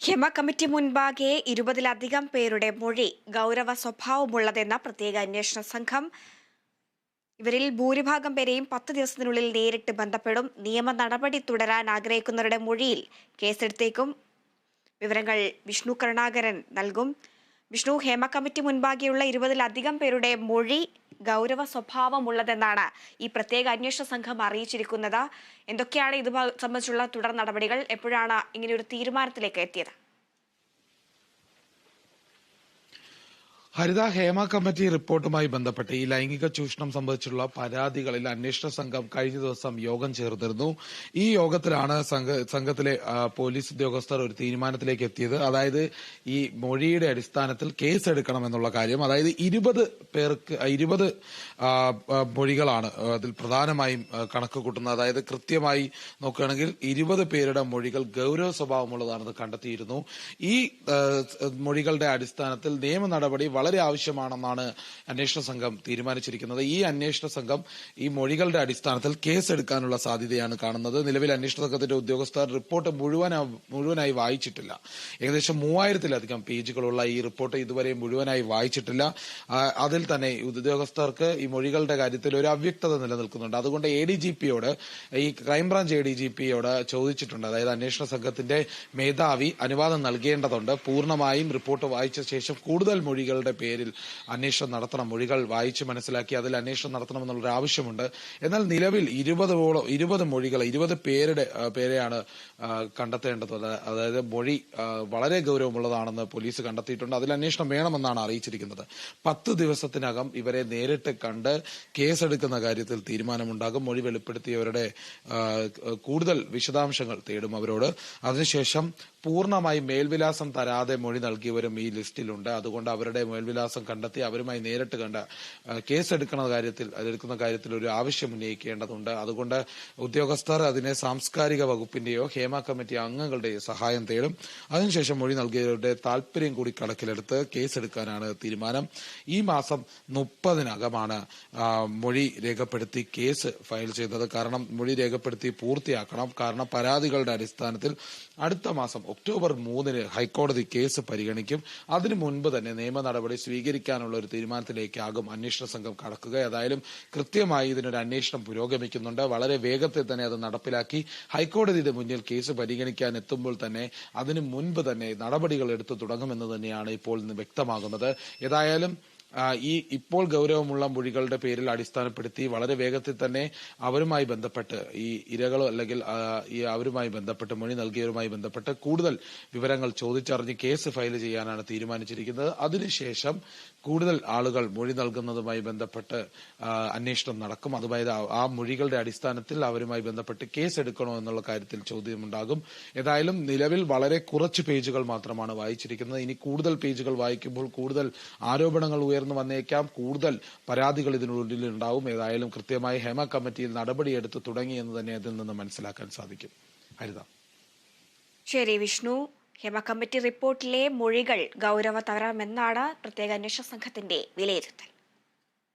ക്ഷമ കമ്മിറ്റി മുൻപാകെ ഇരുപതിലധികം പേരുടെ മൊഴി ഗൗരവ സ്വഭാവമുള്ളതെന്ന പ്രത്യേക അന്വേഷണ സംഘം. ഇവരിൽ ഭൂരിഭാഗം പേരെയും പത്ത് ദിവസത്തിനുള്ളിൽ നേരിട്ട് ബന്ധപ്പെടും. നിയമ നടപടി തുടരാൻ ആഗ്രഹിക്കുന്നവരുടെ മൊഴിയിൽ കേസെടുത്തേക്കും. വിവരങ്ങൾ വിഷ്ണു കരുണാകരൻ നൽകും. വിഷ്ണു ഹേമ കമ്മിറ്റി മുൻപാകെയുള്ള ഇരുപതിലധികം പേരുടെ മൊഴി ഗൗരവ സ്വഭാവമുള്ളതെന്നാണ് ഈ പ്രത്യേക അന്വേഷണ സംഘം അറിയിച്ചിരിക്കുന്നത്. എന്തൊക്കെയാണ് ഇത് സംബന്ധിച്ചുള്ള തുടർ നടപടികൾ? എപ്പോഴാണ് ഇങ്ങനെയൊരു തീരുമാനത്തിലേക്ക് എത്തിയത്? ഹരിത ഹേമ കമ്മിറ്റി റിപ്പോർട്ടുമായി ബന്ധപ്പെട്ട് ഈ ലൈംഗിക ചൂഷണം സംബന്ധിച്ചുള്ള പരാതികളിൽ അന്വേഷണ സംഘം കഴിഞ്ഞ ദിവസം യോഗം ചേർന്നിരുന്നു. ഈ യോഗത്തിലാണ് സംഘ- സംഘത്തിലെ പോലീസ് ഉദ്യോഗസ്ഥർ ഒരു തീരുമാനത്തിലേക്ക് എത്തിയത്. അതായത് ഈ മൊഴിയുടെ അടിസ്ഥാനത്തിൽ കേസ് എടുക്കണം എന്നുള്ള കാര്യം. അതായത് ഇരുപത് പേർക്ക് ഇരുപത് മൊഴികളാണ് അതിൽ പ്രധാനമായും കണക്ക് കൂട്ടുന്നത്. അതായത് കൃത്യമായി നോക്കുകയാണെങ്കിൽ ഇരുപത് പേരുടെ മൊഴികൾ ഗൗരവ സ്വഭാവമുള്ളതാണെന്ന് കണ്ടെത്തിയിരുന്നു. ഈ മൊഴികളുടെ അടിസ്ഥാനത്തിൽ നിയമ നടപടി വളരെ ആവശ്യമാണെന്നാണ് അന്വേഷണ സംഘം തീരുമാനിച്ചിരിക്കുന്നത്. ഈ അന്വേഷണ സംഘം ഈ മൊഴികളുടെ അടിസ്ഥാനത്തിൽ കേസെടുക്കാനുള്ള സാധ്യതയാണ് കാണുന്നത്. നിലവിൽ അന്വേഷണ സംഘത്തിന്റെ ഉദ്യോഗസ്ഥർ റിപ്പോർട്ട് മുഴുവൻ മുഴുവനായി വായിച്ചിട്ടില്ല. ഏകദേശം മൂവായിരത്തിലധികം പേജുകളുള്ള ഈ റിപ്പോർട്ട് ഇതുവരെ മുഴുവനായി വായിച്ചിട്ടില്ല. അതിൽ തന്നെ ഉദ്യോഗസ്ഥർക്ക് ഈ മൊഴികളുടെ കാര്യത്തിൽ ഒരു അവ്യക്തത നിലനിൽക്കുന്നുണ്ട്. അതുകൊണ്ട് എ ഡി ജി പിയോട് ഈ crime branch A D G പിയോട് ചോദിച്ചിട്ടുണ്ട്. അതായത് അന്വേഷണ സംഘത്തിന്റെ മേധാവി അനുവാദം നൽകേണ്ടതുണ്ട്. പൂർണമായും റിപ്പോർട്ട് വായിച്ച ശേഷം കൂടുതൽ മൊഴികളുടെ പേരിൽ അന്വേഷണം നടത്തണം. മൊഴികൾ വായിച്ച് മനസ്സിലാക്കി അതിൽ അന്വേഷണം നടത്തണമെന്നുള്ളൊരു ആവശ്യമുണ്ട്. എന്നാൽ നിലവിൽ ഇരുപതോളം ഇരുപത് മൊഴികൾ ഇരുപത് പേരുടെ പേരെയാണ് കണ്ടെത്തേണ്ടത്. അതായത് മൊഴി വളരെ ഗൗരവമുള്ളതാണെന്ന് പോലീസ് കണ്ടെത്തിയിട്ടുണ്ട്. അതിൽ അന്വേഷണം വേണമെന്നാണ് അറിയിച്ചിരിക്കുന്നത്. പത്ത് ദിവസത്തിനകം ഇവരെ നേരിട്ട് കണ്ട് കേസെടുക്കുന്ന കാര്യത്തിൽ തീരുമാനമുണ്ടാകും. മൊഴി വെളിപ്പെടുത്തിയവരുടെ കൂടുതൽ വിശദാംശങ്ങൾ തേടും അവരോട്. അതിനുശേഷം പൂർണമായി മേൽവിലാസം തരാതെ മൊഴി നൽകിയവരും ഈ ലിസ്റ്റിലുണ്ട്. അതുകൊണ്ട് അവരുടെ മേൽവിലാസം കണ്ടെത്തി അവരുമായി നേരിട്ട് കണ്ട് കേസ് കേസെടുക്കുന്ന കാര്യത്തിൽ എടുക്കുന്ന കാര്യത്തിൽ ഒരു ആവശ്യം ഉന്നയിക്കേണ്ടതുണ്ട്. അതുകൊണ്ട് ഉദ്യോഗസ്ഥർ അതിനെ സാംസ്കാരിക വകുപ്പിന്റെയോ ഹേമ കമ്മിറ്റി അംഗങ്ങളുടെയോ സഹായം തേടും. അതിനുശേഷം മൊഴി നൽകിയവരുടെ താല്പര്യം കൂടി കണക്കിലെടുത്ത് കേസെടുക്കാനാണ് തീരുമാനം. ഈ മാസം മുപ്പതിനകമാണ് മൊഴി രേഖപ്പെടുത്തി കേസ് ഫയൽ ചെയ്തത്. കാരണം മൊഴി രേഖപ്പെടുത്തി പൂർത്തിയാക്കണം. കാരണം പരാതികളുടെ അടിസ്ഥാനത്തിൽ അടുത്ത മാസം ഒക്ടോബർ മൂന്നിന് ഹൈക്കോടതി കേസ് പരിഗണിക്കും. അതിനു മുൻപ് തന്നെ നിയമ നടപടി സ്വീകരിക്കാനുള്ള ഒരു തീരുമാനത്തിലേക്കാകും അന്വേഷണ സംഘം കടക്കുക. ഏതായാലും കൃത്യമായി ഇതിനൊരു അന്വേഷണം പുരോഗമിക്കുന്നുണ്ട്. വളരെ വേഗത്തിൽ തന്നെ അത് നടപ്പിലാക്കി. ഹൈക്കോടതിയുടെ മുന്നിൽ കേസ് പരിഗണിക്കാൻ എത്തുമ്പോൾ തന്നെ അതിനു മുൻപ് തന്നെ നടപടികൾ എടുത്തു തുടങ്ങുമെന്ന് തന്നെയാണ് ഇപ്പോൾ വ്യക്തമാകുന്നത്. ഏതായാലും ഈ ഇപ്പോൾ ഗൗരവമുള്ള മൊഴികളുടെ പേരിൽ അടിസ്ഥാനപ്പെടുത്തി വളരെ വേഗത്തിൽ തന്നെ അവരുമായി ബന്ധപ്പെട്ട് ഈ ഇരകളോ അല്ലെങ്കിൽ ഈ അവരുമായി ബന്ധപ്പെട്ട് മൊഴി നൽകിയവരുമായി ബന്ധപ്പെട്ട് കൂടുതൽ വിവരങ്ങൾ ചോദിച്ചറിഞ്ഞ് കേസ് ഫയൽ ചെയ്യാനാണ് തീരുമാനിച്ചിരിക്കുന്നത്. അതിനുശേഷം കൂടുതൽ ആളുകൾ മൊഴി നൽകുന്നതുമായി ബന്ധപ്പെട്ട് അന്വേഷണം നടക്കും. അതുമായി ആ- മൊഴികളുടെ അടിസ്ഥാനത്തിൽ അവരുമായി ബന്ധപ്പെട്ട് കേസ് എടുക്കണോ എന്നുള്ള കാര്യത്തിൽ ചോദ്യമുണ്ടാകും. ഏതായാലും നിലവിൽ വളരെ കുറച്ച് പേജുകൾ മാത്രമാണ് വായിച്ചിരിക്കുന്നത്. ഇനി കൂടുതൽ പേജുകൾ വായിക്കുമ്പോൾ കൂടുതൽ ആരോപണങ്ങൾ ഉയർന്നു വന്നേക്കാം. കൂടുതൽ പരാതികൾ ഇതിനുള്ളിൽ ഉണ്ടാവും. ഏതായാലും കൃത്യമായി ഹേമ കമ്മിറ്റിയിൽ നടപടിയെടുത്ത് തുടങ്ങി എന്ന് തന്നെ അതിൽ നിന്ന് മനസ്സിലാക്കാൻ സാധിക്കും. ഹരിത. ശരി വിഷ്ണു. ഹേമ കമ്മിറ്റി റിപ്പോർട്ടിലെ മൊഴികൾ ഗൗരവ ഗൗരവതരമെന്നാണ് പ്രത്യേക അന്വേഷണ സംഘത്തിന്റെ വിലയിരുത്തൽ.